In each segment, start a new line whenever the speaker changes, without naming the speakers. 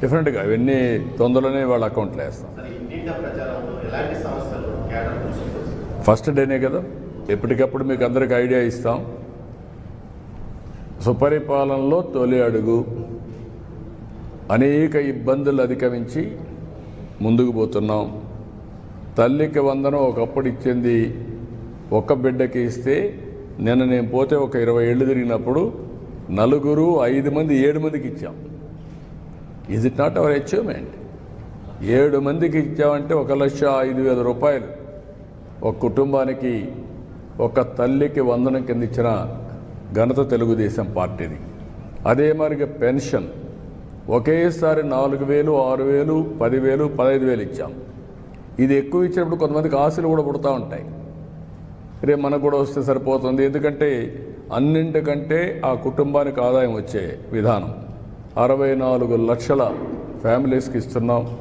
డిఫరెంట్గా ఇవన్నీ తొందరలోనే వాళ్ళ అకౌంట్లో వేస్తాం. ఫస్ట్ డేనే కదా. ఎప్పటికప్పుడు మీకు అందరికి ఐడియా ఇస్తాం. సుపరిపాలనలో తొలి అడుగు అనేక ఇబ్బందులు అధిగమించి ముందుకు పోతున్నాం. తల్లికి వందనం ఒకప్పుడు ఇచ్చింది ఒక్క బిడ్డకి ఇస్తే నిన్న నేను పోతే ఒక ఇరవై ఏళ్ళు తిరిగినప్పుడు నలుగురు ఐదు మంది ఏడు మందికి ఇచ్చాం. Is it not our achievement ఏడు మందికి ఇచ్చామంటే ఒక లక్ష ఐదు వేల రూపాయలు. ఒక కుటుంబానికి ఒక తల్లికి వందనం కింద ఇచ్చిన ఘనత తెలుగుదేశం పార్టీది. అదే మరిగా పెన్షన్. ఒకేసారి నాలుగు వేలు ఆరు వేలు పదివేలు పదహైదు వేలు ఇచ్చాం. ఇది ఎక్కువ ఇచ్చినప్పుడు కొంతమందికి ఆశలు కూడా పుడతా ఉంటాయి. రేపు మనకు కూడా వస్తే సరిపోతుంది. ఎందుకంటే అన్నింటికంటే ఆ కుటుంబానికి ఆదాయం వచ్చే విధానం. అరవై నాలుగు లక్షల ఫ్యామిలీస్కి ఇస్తున్నాం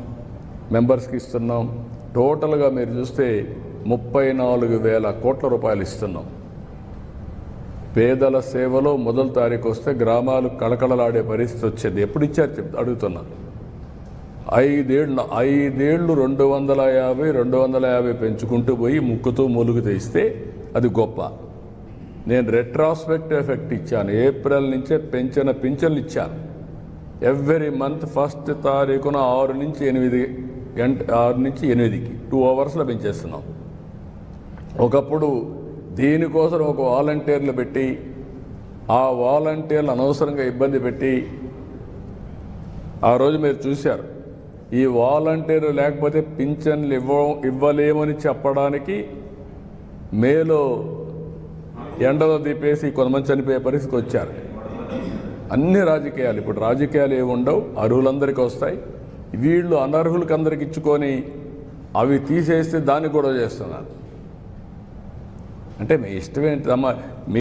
మెంబర్స్కి ఇస్తున్నాం. టోటల్గా మీరు చూస్తే ముప్పై నాలుగు వేల కోట్ల రూపాయలు ఇస్తున్నాం. పేదల సేవలో మొదటి తారీఖు వస్తే గ్రామాలు కళకళలాడే పరిస్థితి వచ్చేది. ఎప్పుడు ఇచ్చారు చెప్ అడుగుతున్నా. ఐదేళ్ళు ఐదేళ్ళు రెండు వందల యాభై రెండు వందల యాభై పెంచుకుంటూ పోయి ముక్కుతూ మూలుగుతూ ఇస్తే అది గొప్ప. నేను రెట్రాస్పెక్ట్ ఎఫెక్ట్ ఇచ్చాను. ఏప్రిల్ నుంచే పెంచిన పింఛన్లు ఇచ్చాను. ఎవ్రీ మంత్ ఫస్ట్ తారీఖున ఆరు నుంచి ఎనిమిది గంట ఆరు నుంచి ఎనిమిదికి టూ అవర్స్లో పెంచేస్తున్నాం. ఒకప్పుడు దీనికోసం ఒక వాలంటీర్లు పెట్టి ఆ వాలంటీర్లు అనవసరంగా ఇబ్బంది పెట్టి ఆ రోజు మీరు చూశారు. ఈ వాలంటీర్ లేకపోతే పింఛన్లు ఇవ్వ ఇవ్వలేమని చెప్పడానికి మేలో ఎండలో దిపేసి కొంతమంది చనిపోయే పరిస్థితికి వచ్చారు. అన్ని రాజకీయాలు. ఇప్పుడు రాజకీయాలు ఏమి ఉండవు అర్హులందరికీ వస్తాయి. వీళ్ళు అనర్హులకి అందరికి ఇచ్చుకొని అవి తీసేస్తే దాన్ని కూడా చేస్తున్నారు. అంటే మీ ఇష్టమేంటి అమ్మ మీ